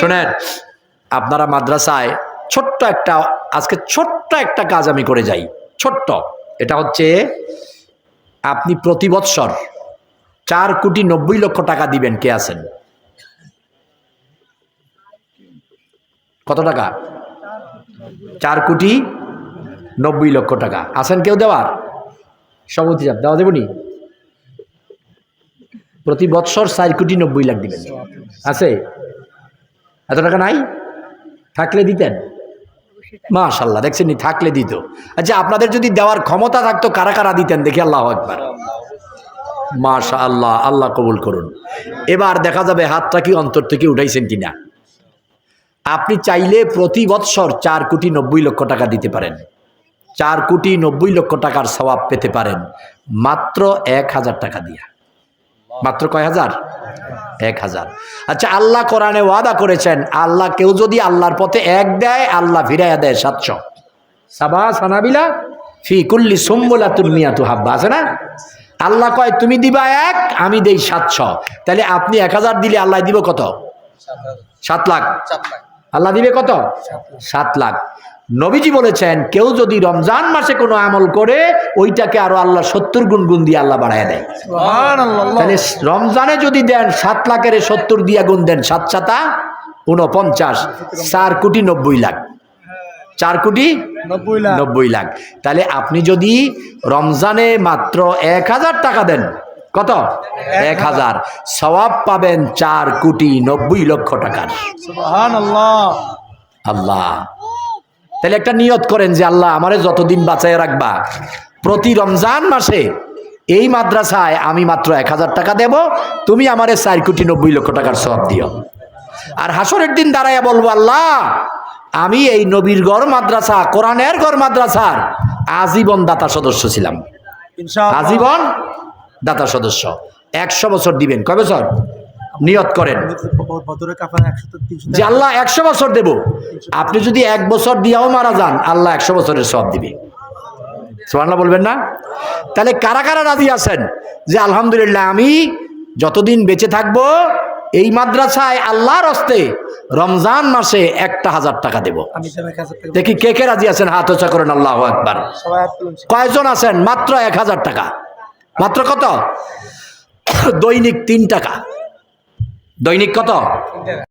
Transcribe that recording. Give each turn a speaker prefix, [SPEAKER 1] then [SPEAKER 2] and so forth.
[SPEAKER 1] শোনেন, আপনারা মাদ্রাসায় ছোট্ট একটা, আজকে ছোট্ট একটা কাজ আমি করে যাই। ছোট্ট। এটা হচ্ছে, আপনি প্রতি বৎসর চার কোটি নব্বই লক্ষ টাকা দিবেন, কে আছেন? কত টাকা? চার কোটি নব্বই লক্ষ টাকা। আছেন কেউ দেওয়ার? সভাপতি সাহেব দেওয়া দেবনি প্রতি বৎসর চার কোটি নব্বই লাখ দিবেন। আছে? এত টাকা নাই? থাকলে দিতেন। মাশাল্লাহ দেখছেন থাকলে দিত। আচ্ছা আপনাদের যদি দেওয়ার ক্ষমতা থাকতো, কারা কারা দিতেন? দেখি আল্লাহ একবার মাশা আল্লাহ আল্লাহ কবুল করুন। এবার দেখা যাবে হাতটা কি অন্তর থেকে উঠাইছেন কিনা। আপনি চাইলে প্রতি বৎসর চার কোটি নব্বই লক্ষ টাকা দিতে পারেন। চার কোটি নব্বই লক্ষ টাকার সবাব পেতে পারেন। মাত্র এক হাজার টাকা দিয়া। মাত্র কয় হাজার? এক হাজার। আচ্ছা আল্লাহ কোরআনে ওয়াদা করেছেন আল্লাহ কেউ যদি আল্লাহর পথে এক দেয় আল্লাহ ফিরাইয়া দেয় সাতশো। সাবা সানাবিলা ফি কুল্লি সুম্বলা তুলমিয়া তু হাব্বা আছে না? আল্লাহ কয় তুমি দিবা এক আমি দেই সাতশো। তাহলে আপনি এক হাজার দিলে আল্লাহ দিব কত? সাত লাখ। আল্লাহ দিবে কত? সাত লাখ। নবীজি বলেছেন কেউ যদি রমজান মাসে কোনো আমল করে ওইটাকে আরও আল্লাহ সত্তর গুণ গুণ দিয়ে আল্লাহ বাড়ায় দেয়। তাহলে রমজানে যদি দেন সাত লাখের সত্তর দিয়া গুণ দেন সাত সাতা উনপঞ্চাশ চার কোটি নব্বই লাখ। চার কোটি
[SPEAKER 2] নব্বই লাখ।
[SPEAKER 1] নব্বই লাখ। তাহলে আপনি যদি রমজানে মাত্র এক হাজার টাকা দেন কত? এক হাজার। সওয়াব পাবেন চার কোটি নব্বই লক্ষ টাকার।
[SPEAKER 2] আল্লাহ।
[SPEAKER 1] তাহলে একটা নিয়ত করেন যে আল্লাহ আমারে যতদিন বাঁচায় রাখবা। প্রতি রমজান মাসে এই মাদ্রাসায় আমি মাত্র এক হাজার টাকা দেব তুমি আমারে চার কোটি নব্বই লক্ষ টাকার সব দিও। আর হাসরের দিন দাঁড়াইয়া বলব আল্লাহ আমি এই নবীর গড় মাদ্রাসা কোরআনের গড় মাদ্রাসার আজীবন দাতা সদস্য ছিলাম। আজীবন দাতা সদস্য। একশো বছর দিবেন। কয় বছর? নিয়ত করেন। যে আল্লাহ একশো বছর দেব। আপনি যদি এক বছর দিয়াও মারা যান আল্লাহ একশো বছরের সব দিবে। সোহান্লা বলবেন না? তাহলে কারা কারা রাজি আছেন? যে আলহামদুলিল্লাহ আমি যতদিন বেঁচে থাকব এই মাদ্রাসায় আল্লাহর হস্তে রমজান মাসে একটা হাজার টাকা দেব। দেখি কে কে রাজি আছেন? হাত ওচা করেন আল্লাহ একবার কয়জন আছেন? মাত্র এক হাজার টাকা। মাত্র কত? দৈনিক তিন টাকা। দৈনিক কত?